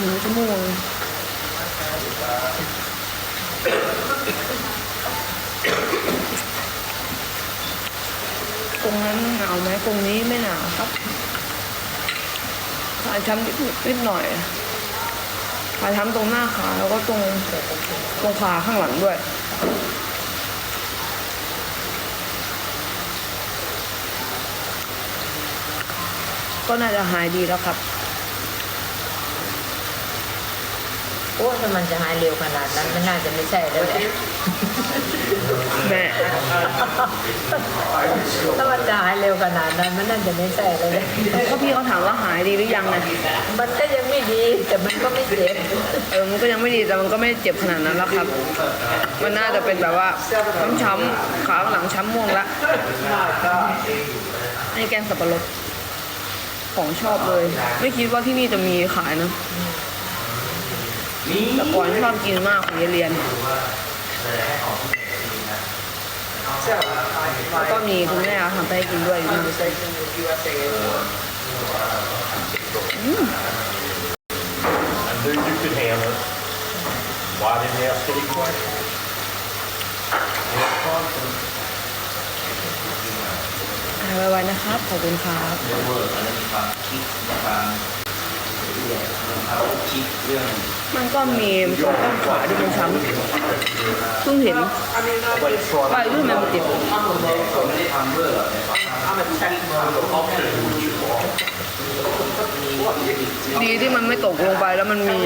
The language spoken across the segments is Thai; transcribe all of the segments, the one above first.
หนึ่งชั่วงตรงนั้นหนาวไหมตรงนี้ไม่หนาวครับขาช้ำนิดนิดหน่อยขาช้ำตรงหน้าขาแล้วก็ตรงตรงขาข้างหลังด้วยก็น่าจะหายดีแล้วครับ โอ้ถ้ามันจะหายเร็วขนาดนั้นมันน่าจะไม่ใช่แล้วแหละแม่ถ้ามันจะหายเร็วขนาดนั้นมันน่าจะไม่ใช่แล้วแหละก็พี่เขาถามว่าหายดีหรือยังนะมันก็ยังไม่ดีแต่มันก็ไม่เจ็บเออมันก็ยังไม่ดีแต่มันก็ไม่เจ็บขนาดนั้นแล้วครับ มันน่าจะเป็นแบบว่าช้ำๆขาข้างหลังช้ำม่วงละนี่แกงสับปะรดของชอบเลย ไม่คิดว่าที่นี่จะมีขายนะ แต่ก่อนชอบกินมากของเรียนแล้วก็มีคุณแม่ทำไปให้กินด้วยอยู่นะอืม I knew you could handle it. Why didn't you ask any questions? You have confidence. หายไวๆนะครับ ขอบคุณครับ เรื่องเวิร์กอันนั้นมีความคิดมีความเรื่องความคิดเรื่องมันก็มีตรงต้นขาที่เป็นช้ำเพิ่งเห็น Wait, so ว่าเรื่องมันเจ็บผมไม่ได้ทำเพื่อหรอกดีที่มันไม่ตกลงไปแล้วมันมี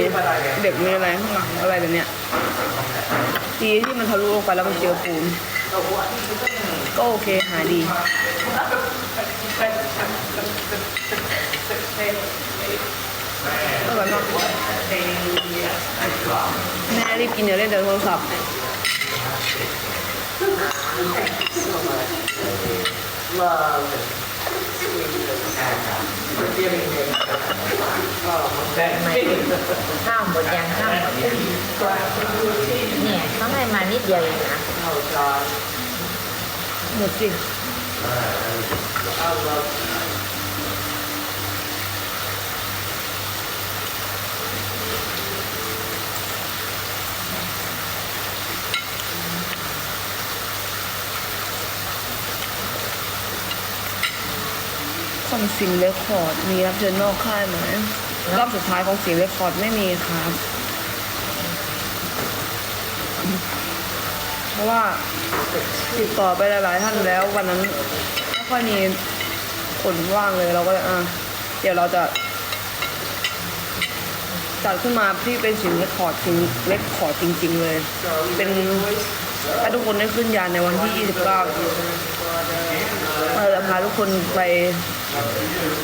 เด็กมีอะไรข้างหลังอะไรแบบเนี้ยดีที่มันทะลุลงไปแล้วมันเจอปูนก็โอเคหายดี ก็แบบว่าแม่รีบกินเดี๋ยวเล่นแต่โทรศัพท์ไม่ข้าวหมดยังข้าวหมดยังเนี่ยเขาให้มานิดเดียวเองนะหมดจริง ของสิงห์เรคคอร์ดมีรับเชิญนอกค่ายไหมรอบสุดท้ายของสิงห์เรคคอร์ดไม่มีครับ เพราะว่าติดต่อไปหลาย ๆ ท่านแล้ววันนั้นไม่ค่อยมีคนว่างเลยเราก็เลยอะเดี๋ยวเราจะจัดขึ้นมาที่เป็นสินเรคคอร์ดสินเรคคอร์ดจริง ๆ เลย เป็นให้ทุกคนได้ขึ้นยานในวันที่ 29เราจะพาทุกคนไป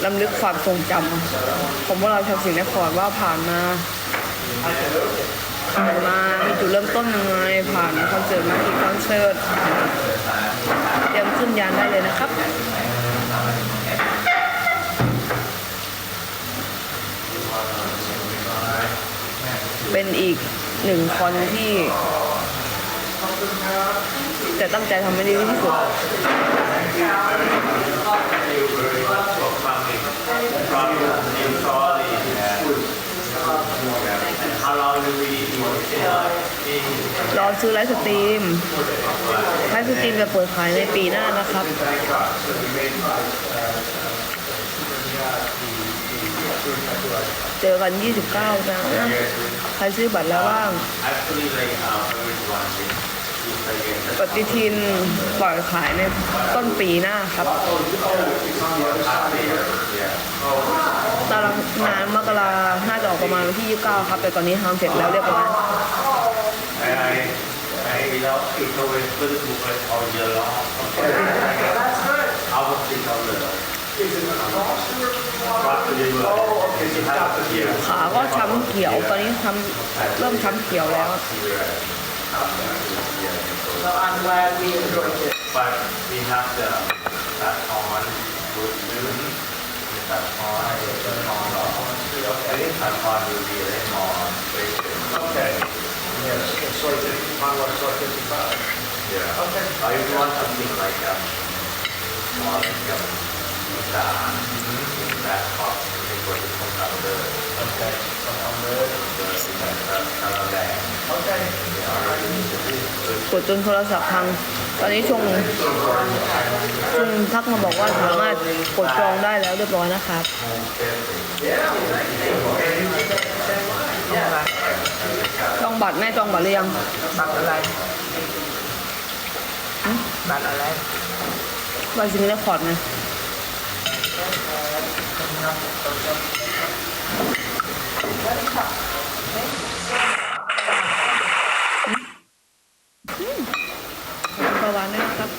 ลำลึกความทรงจำของพวกเราชาวสิงห์เรคคอร์ดว่าผ่านมาผ่านมามีจุดเริ่มต้นยังไงผ่านคอนเสิร์ตมากี่คอนเสิร์ตเตรียมขึ้นยานได้เลยนะครับเป็นอีกหนึ่งคนที่จะตั้งใจทำให้ดีที่สุด รอซื้อไลฟ์สตรีมไลฟ์สตรีมจะเปิดขายในปีหน้านะครับ เจอกัน 29 นะ ใครซื้อบัตรแล้วบ้าง ปฏิทินปล่อยขายในต้นปีหน้าครับตารางงานมกราน่าจะออกประมาณวันที่ 29 ครับ แต่ตอนนี้ทำเสร็จแล้วเรียบร้อยขาก็ช้ำเขียว ตอนนี้ช้ำเริ่มช้ำเขียวแล้ว So I'm glad we enjoyed it. But we have to that's on would do on I on the I think on would be in on Okay. Yes, it's like mine looks 55. Yeah. Okay. I want something like. Um, like um, that. That cost the. Okay. The. The. The. The. The. The. กดจนโทรศัพท์พัง ตอนนี้ชงชงทักมาบอกว่าสามารถกดจองได้แล้วเรียบร้อยนะครับจองบัตรแม่จองบัตรหรือยังบัตรอะไรบัตรอะไรบัตรซิงเกิลคอร์ดไงประ วานด้วยนะครับ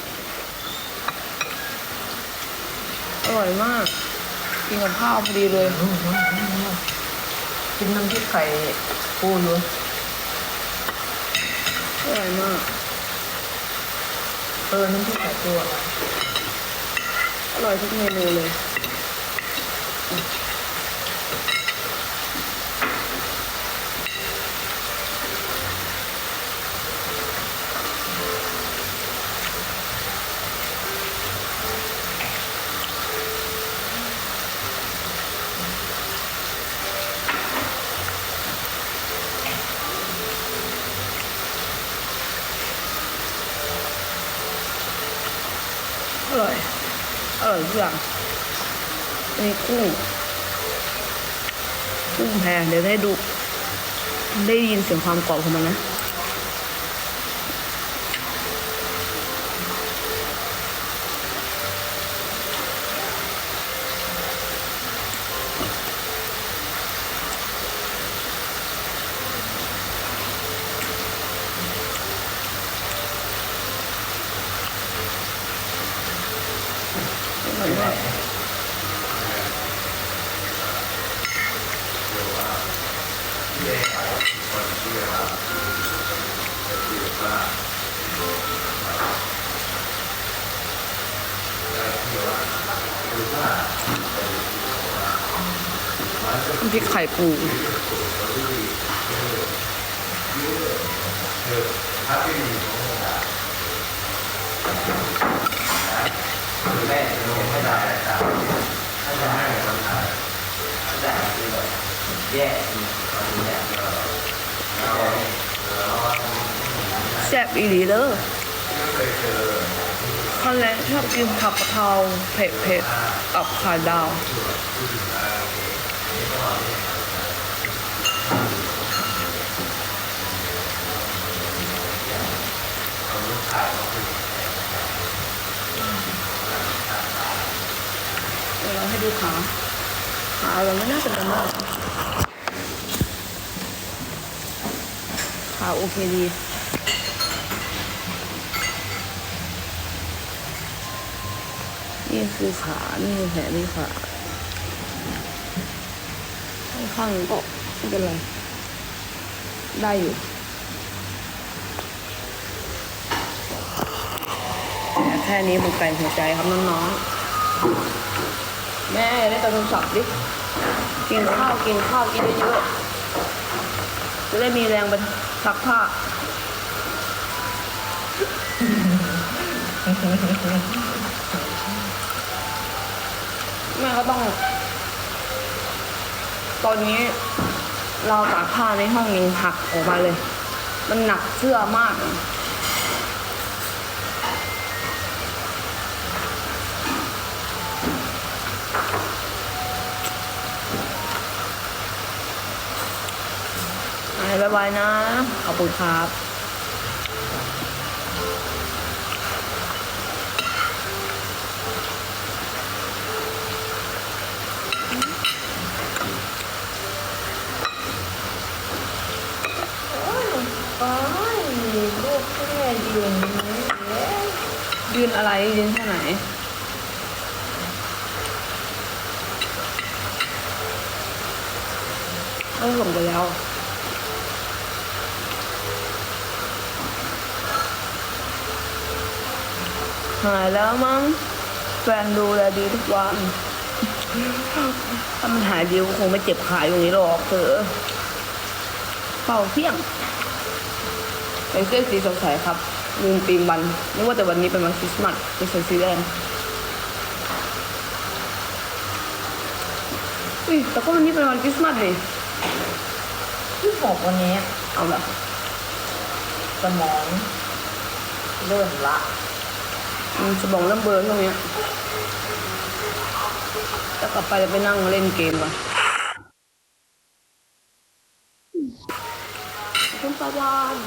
อร่อยมาก กินกับข้าวพอดีเลย กินน้ำพริกไข่ปูอยู่อร่อยมาก เออ น้ำพริกไข่ปูอะไรอร่อยทุกเมนูเลย อร่อย อร่อยทุกอย่างนี่กุ้งกุ้งแพงเดี๋ยวให้ดู ได้ยินเสียงความกรอบของมันนะ อร่อยมาก น้ำพริกไข่ปู แม่จะลงไม่ได้แต่ถ้าจะให้คนไทยแต่คือแบบแย่ตอน นี้เนี่ยเราแซ่บอีหลีเด้อคอนแรกชอบกินผักกะเพราเผ็ดเผ็ดๆกับไข่ดาว เดี๋ยวเราให้ดูขาขาเราไม่น่าจะเป็นมากขาโอเคดีนี่คือขา นี่คือแผลนี่ขาข้างๆก็ไม่เป็นไร ได้อยู่ แค่นี้มันไกลหัวใจครับน้องๆ แม่ได้แต่โทรศัพท์ดิ กินข้าวกินข้าวกินเยอะๆ จะได้มีแรงไปซักผ้า แม่ก็ต้อง ตอนนี้เราตากผ้าในห้องยังหักออกมาเลย มันหนักเสื้อมาก ไปบ๊ายบายนะ ขอบคุณครับลูกแค่ยืนอะยืนอะไรยืนแค่ไหนเออผมไปแล้ว หายแล้วมั้งแฟนดูแลดีทุกวัน ถ้ามันหายดีก็คงไม่เจ็บขาอยู่างนี้หรอกเธอเป่าเที่ยงใส่เสื้อสีสดใสครับลืมปีมวันนึกว่าแต่วันนี้เป็นวันคริสต์มาสไม่ใส่สีแดงอุ้ยแต่ก็วันนี้เป็นวันคริสต์มาสนี่ที่หกวันนี้ เอาละสมองเริ่มละอืม สมองเริ่มเบลอร์ช่วงเนี้ยจะกลับไปจะไปนั่งเล่นเกมก่อนคุณปาวาน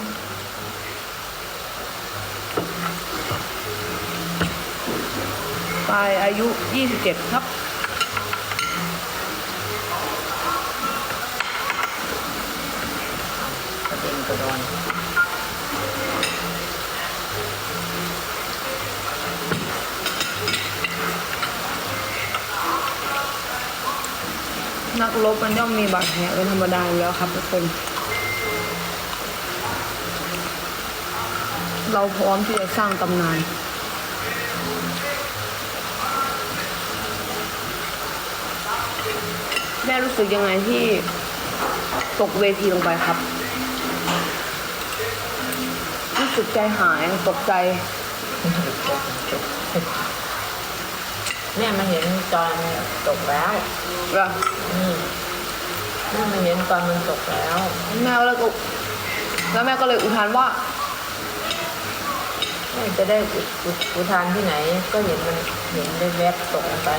ปลายอายุ 27 ครับ รบมันย่อมมีบาดแผลเป็นธรรมดาอยู่แล้วครับทุกคน เราพร้อมที่จะสร้างตำนานแม่รู้สึกยังไงที่ตกเวทีลงไปครับ รู้สึกใจหายตกใจ แม่มาเห็นตอนตกแล้วเหรอ นี่แม่มาเห็นตอนมันตกแล้วแม่ก็เลยก็แล้วแม่ก็เลยอุทานว่าแม่จะได้อุอุอุทานที่ไหน ก็เห็นมันเห็นได้แวบตกลงไป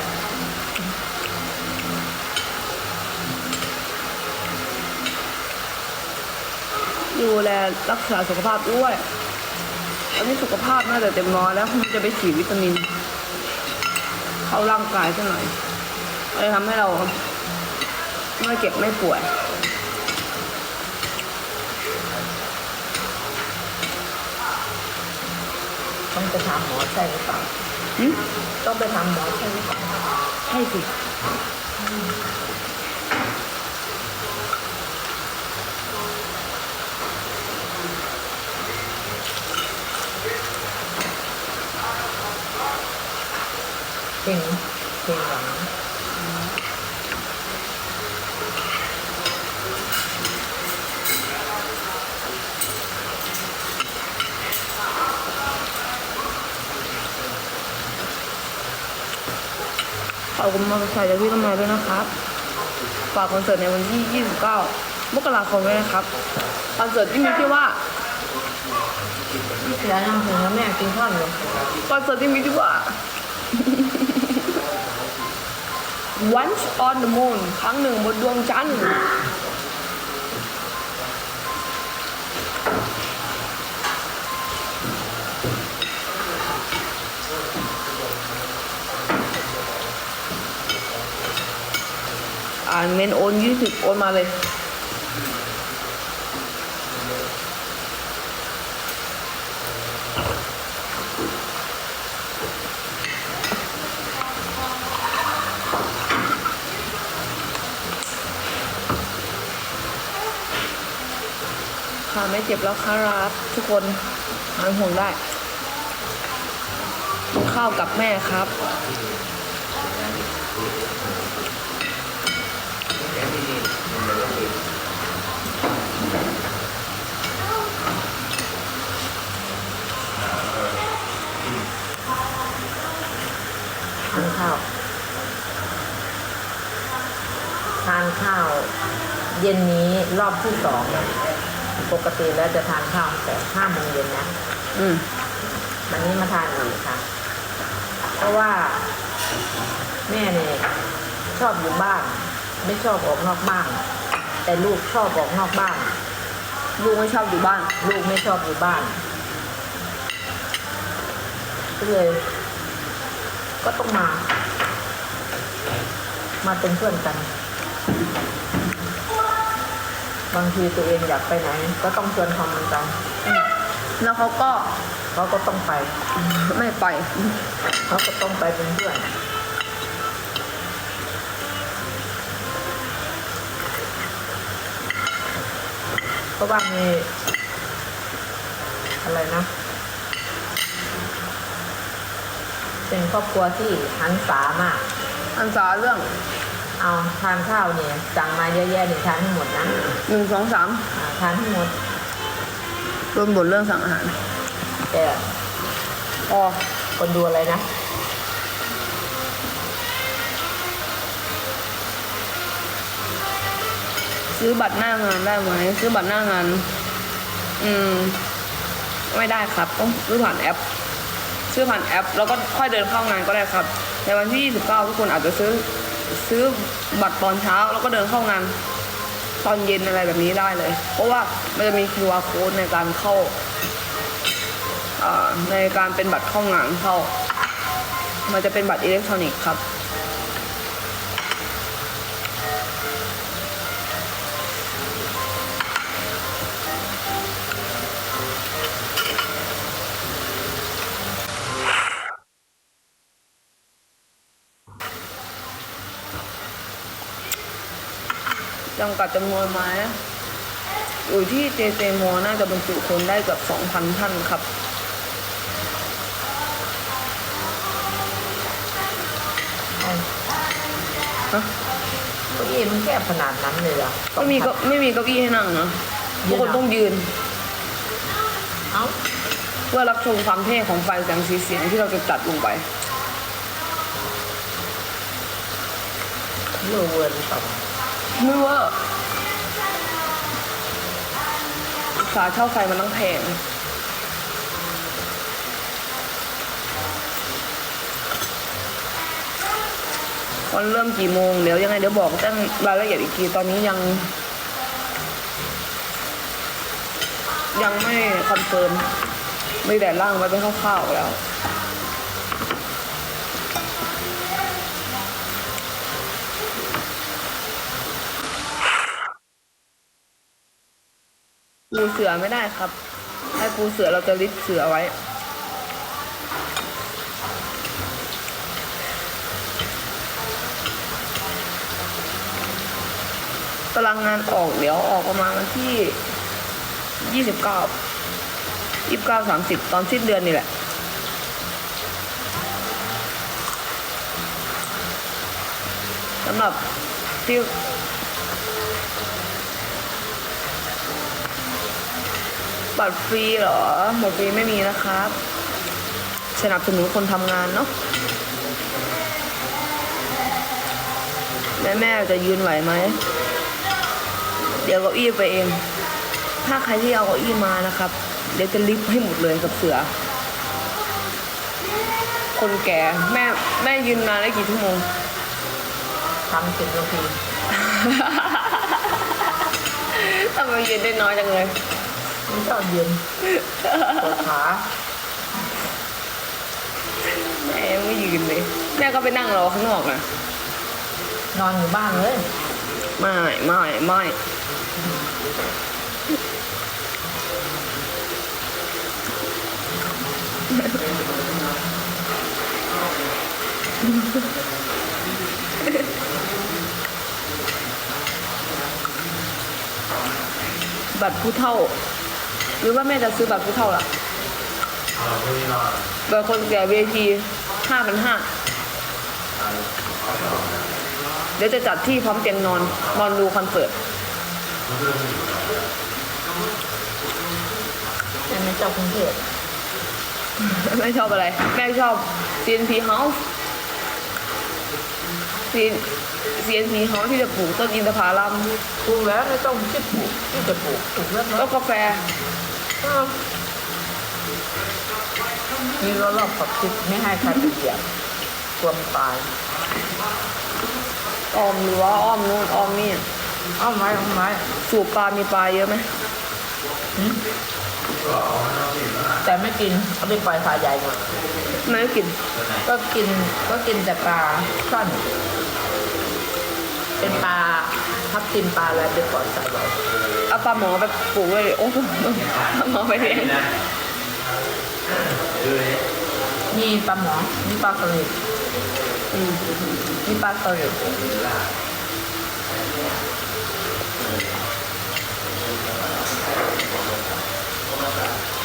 ดูแลรักษาสุขภาพด้วย ตอนนี้สุขภาพน่าจะเต็มร้อยแล้วคงจะไปฉีดวิตามิน เข้าร่างกายซะหน่อยเลยทำให้เรา ไม่เจ็บไม่ป่วยต้องไปถามหมอใช่หรือเปล่าหึต้องไปถามหมอใช่หรือเปล่าใช่สิเพ่งเพ่งหลัง ขอบคุณมากค่ะจากพี่ต้นไม้ด้วยนะครับ ฝากคอนเสิร์ตในวันที่ 29 มกราคมด้วยนะครับ คอนเสิร์ตที่มีชื่อว่าเดี๋ยวนั่งถึงแล้วแม่กินข้าวอยู่คอนเสิร์ตที่มีชื่อว่า Once on the Moon ครั้งหนึ่งบนดวงจันทร์ อ่านเมนโอนยี่สิบโอนมาเลยค่ะไม่เจ็บแล้วครับทุกคนหายห่วงได้ข้าวกับแม่ครับ ทานข้าว ทานข้าว เย็นนี้รอบที่สองปกติแล้วจะทานข้าวแต่ห้าโมงเย็นนะอืมวันนี้มาทานอีกค่ะ เพราะว่า แม่เนี่ยชอบอยู่บ้าน ไม่ชอบออกนอกบ้าน แต่ลูกชอบออกนอกบ้าน ลูกไม่ชอบอยู่บ้าน ลูกไม่ชอบอยู่บ้านก็เลยก็ต้องมา มาเป็นเพื่อนกัน บางทีตัวเองอยากไปไหน ก็ต้องชวนเขาเหมือนกันแล้วเขาก็เขาก็ต้องไป ไม่ไปเขาก็ต้องไปเป็นเพื่อนเพราะว่ามีอะไรนะ เป็นครอบครัวที่หันษามากอันสาเรื่อง เอาทานข้าวเนี่ยสั่งมาเยอะแยะเนี่ยทานให้หมดนะหนึ่งสองสามอ่าทานให้หมด รวมบทเรื่องสั่งอาหารแต่พอคนดูอะไรนะซื้อบัตรหน้างานได้ไหมซื้อบัตรหน้างาน อืมโอไม่ได้ครับ ต้องซื้อผ่านแอป ซื้อผ่านแอป แล้วก็ค่อยเดินเข้างานก็ได้ครับ ในวันที่ 29 ทุกคนอาจจะซื้อ ซื้อบัตรตอนเช้าแล้วก็เดินเข้างานตอนเย็นอะไรแบบนี้ได้เลย เพราะว่ามันจะมี QR code ในการเข้าในการเป็นบัตรเข้างานเข้า มันจะเป็นบัตรอิเล็กทรอนิกส์ครับ จำกัดจำนวนไม้อยู่ที่เจเจมอน่าจะบรรจุคนได้เกือบ2,000 ท่านครับเอาฮะเก้าอี้มันแคบขนาดนั้นเลยเหรอะไม่มีเก็ไม่มีเก้าอี้ให้นั่งนะทุกคนต้องยืน เอ้าเพื่อรับชมความเท่ของไฟแสงสีเสียงที่เราจะจัดลงไปเลือเวอร์หรือเปล่า ไม่ว่าสาเช่าไฟมันต้องแพงวันเริ่มกี่โมง เดี๋ยวยังไงเดี๋ยวบอกแจ้งรายละเอียดอีกที ตอนนี้ยัง ยังไม่คอนเฟิร์ม ไม่แต่ร่างไว้เป็นคร่าวๆแล้ว ปูเสือไม่ได้ครับให้ปูเสือเราจะลิดเสือไว้ ตารางงานออกเดี๋ยวออกประมาณวันที่ยี่สิบเก้ายี่สิบเก้าสามสิบตอนสิ้นเดือนนี่แหละสำหรับที่ บัตรฟรีเหรอบัตรฟรีไม่มีนะครับ สนับสนุนคนทำงานเนาะแม่แม่จะยืนไหวไหม เดี๋ยวเก้าอี้ไปเอง ถ้าใครที่เอาเก้าอี้มานะครับ เดี๋ยวจะลิฟต์ให้หมดเลยกับเสือ คนแก่แม่แม่ยืนนานได้กี่ชั่วโมงทำสิบนาทีทำไมยืนได้น้อยจังเลย ไม่ชอบเย็นปวดขาแม่ไม่ยืนเลยแม่ก็ไปนั่งรอข้างนอกนะนอนอยู่บ้านเลยไม่ไม่ไม่บัตรผู้เท่า หรือว่าแม่จะซื้อบัตรผู้เท่าล่ะเราพรุ่งนี้นอนบัตรคนแก่เวทีห้าพันห้าเดี๋ยวจะจัดที่พร้อมเตียงนอน นอนดูคอนเสิร์ตแม่ไม่เจ้ากรุงเทพไม่ชอบอะไร แม่ชอบ CNP House CN CNP House ที่จะปลูกต้นอินทผลัมปลูกแล้วไม่ต้องคิดปลูกที่จะปลูกปลูกแล้วแล้เนาะวกาแฟอ้าว นี่เรารอบขอบคิดไม่ให้ใครไปเหยียบกลัวมันตายอ้อมรั้วอ้อมนู่นอ้อมนี่เอาไม้เอาไม้สูบปลา มีปลาเยอะไหมแต่ไม่กินเอาไปปล่อยปลาใหญ่หมดไม่ได้กิน ก็กินก็กินแต่ปลาช่อนเป็นปลาทับทิมปลาอะไรไปปล่อยใส่ใหญ่ เอาปลาหมอไปปลูกไว้เลย โอ้โหปลาหมอไปเลี้ยงนะดูเลยนี่ปลาหมอ นี่ปลาสลิดอืมนี่ปลาสลิด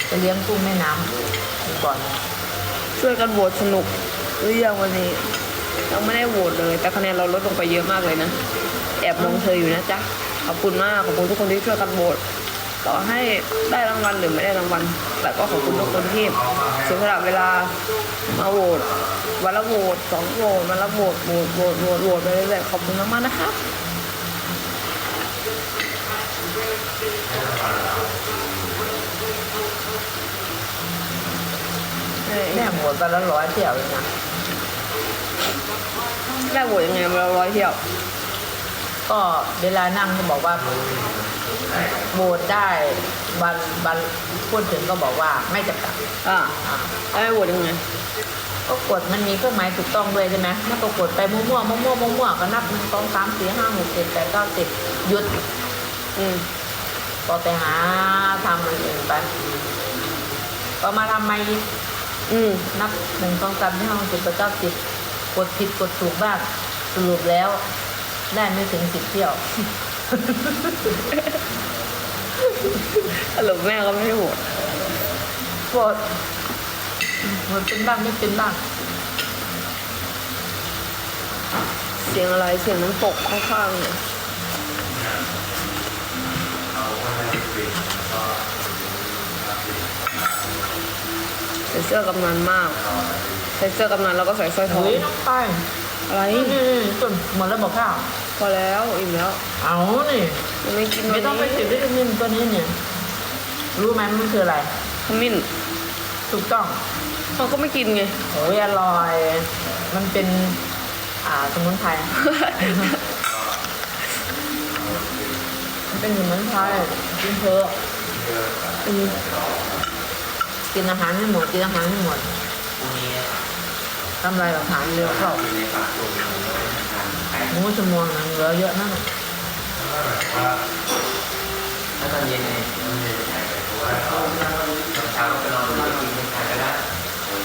จะเลี้ยงกุ้งแม่น้ำดูก่อน ช่วยกันโหวตสนุกหรือยังวันนี้ยังไม่ได้โหวตเลย แต่คะแนนเราลดลงไปเยอะมากเลยนะ แอบมองเธออยู่นะจ๊ะ ขอบคุณมากขอบคุณทุกคนที่ช่วยกันโหวตต่อให้ได้รางวัลหรือไม่ได้รางวัล แต่ก็ขอบคุณทุกคนที่เสียสละเวลามาโหวตวันละโหวตสองโหวตวันละโหวตโหวตโหวตโหวตโหวตไปเรื่อยๆขอบคุณมากๆนะคะแม่หมดไปละร้อยเที่ยวเลยนะแม่โหวตยังไงเราร้อยเที่ยว ก็เวลานั่งก็บอกว่าโหวตได้บันบันพูดถึงก็บอกว่าไม่จำกัดอ่าอ่าแล้วแม่โหวตยังไงก็กดมันมีเครื่องหมายถูกต้องด้วยใช่ไหมถ้าก็กดไปมั่วๆมั่วๆมั่วๆก็นับหนึ่งสองสามสี่ห้าหกเจ็ดแปดเก้าสิบหยุดอืมก็ไปหาทำมันอื่นไปก็มาทำใหม่อีกอืมนับหนึ่งสองสามสี่ห้าหกเจ็ดแปดเก้าสิบกดผิดกดถูกบ้างสรุปแล้ว ได้ไม่ถึงสิบเที่ยวสรุปแม่ก็ไม่ได้โหวตกดมันเป็นบ้างไม่เป็นบ้าง เสียงอะไรเสียงน้ำตกข้างๆเนี่ยเอาไว้ให้ปิดก็ใส่เสื้อกำนันมาก ใส่เสื้อกำนันแล้วก็ใส่สร้อยทองเฮ้ยน้องไปอะไรนี่นี่นี่จนหมดแล้วบอกข้าว พอแล้วอิ่มแล้วเอานี่ยังไม่กินไม่ต้องไปวันตินี้ดวิตามินตัวนี้เนี่ย รู้ไหมมันคืออะไร ขมิ้นถูกต้องเขาก็ไม่กินไง โอ้ยอร่อย มันเป็น อ่าสมุนไพร มันเป็นสมุนไพรกินเถอะอืมกินอาหารให้หมดกินอาหารให้หมดพรุ่งนี้ทำลายหลักฐานเร็วเข้าอยู่ในปากลม ทางไปหมูชั่วโมงนึงเหลือเยอะนั่นน่ะว่าถ้าตอนเย็นเนี่ยมันจะใช้ไปเพราะว่าตอนเช้าก็นอนไม่กินไม่ทานก็ได้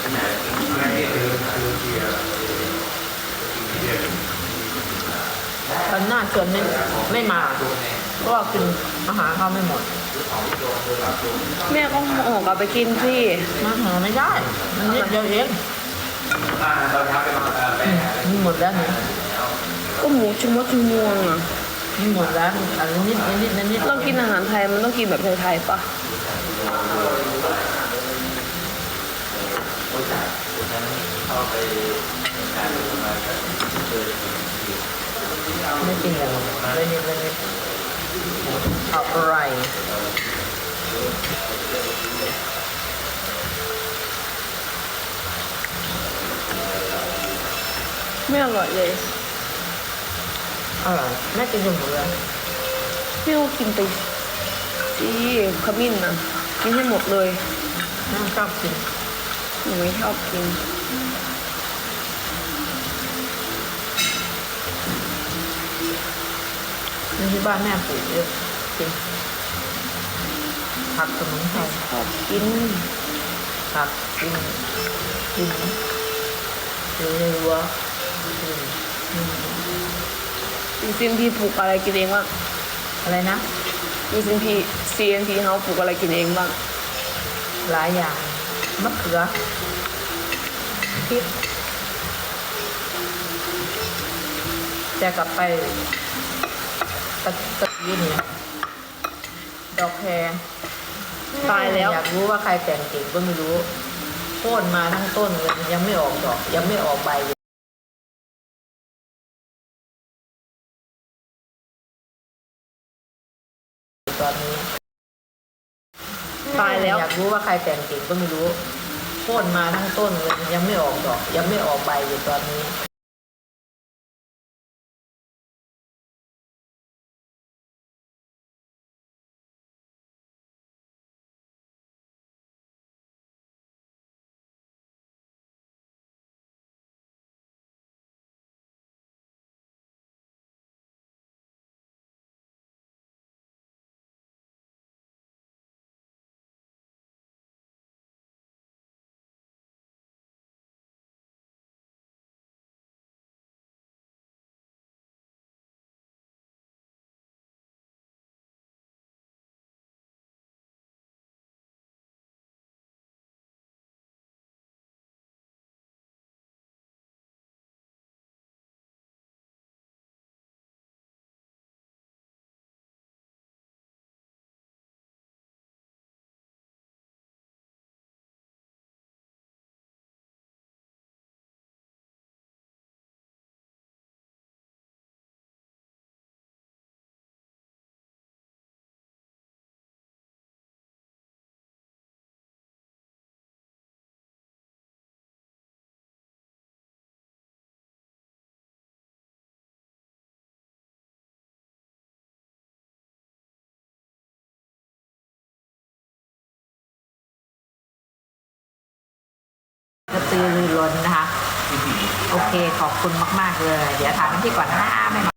ขนาดกินไม่ไม่ได้คือคือเกียร์เกียร์ตอนหน้าชวนไม่ไม่มาเพราะว่ากินอาหารเขาไม่หมด แม่ก็ห่อกลับไปกินสิมาหาไม่ได้ มันนิดเดียวเองอ่าตอนเช้าไปนอนเอ่อไปหมดแล้วเนี่ย ก็หมูชุมดชุมวงอะมีหมดแล้วอันนิดอันนิดอันนิดเรากินอาหารไทยมันต้องกินแบบไทยๆปะผู้จัดผู้นั้นเข้าไปการดูมาก็เจอไม่กินอย่างเลยนิดเลยนิดเอาอะไรไม่อร่อยเลย อร่อยแม่กินจนหมดเลยแม่ก็กินไปสิขมิ้นนะกินให้หมดเลยแม่ชอบกินหนูไม่ชอบกินในที่บ้านแม่ปลูกเยอะกินผักสมุนไพรชอบกินผักกินกินอยู่ในรั้วกินอืม ซีซีนพีปลูกอะไรกินเองบ้างอะไรนะซีซีนพีซีเอ็นพีเขาปลูกอะไรกินเองบ้างหลายอย่างมะเขือพริกแต่กลับไปตะตะกี้เนี่ยดอกแครตายแล้ว อยากรู้ว่าใครแต่งเก่งก็ไม่รู้โค่นมาทั้งต้นเลยยังไม่ออกดอก ยังไม่ออกใบเลย แต่งเก่งก็ไม่รู้โค่นมาทั้งต้นเลยยังไม่ออกดอก ยังไม่ออกใบอยู่ตอนนี้ ตือรือล้นนะคะ โอเค ขอบคุณมาก ๆ เลย เดี๋ยวถามที่ก่อนนะไม่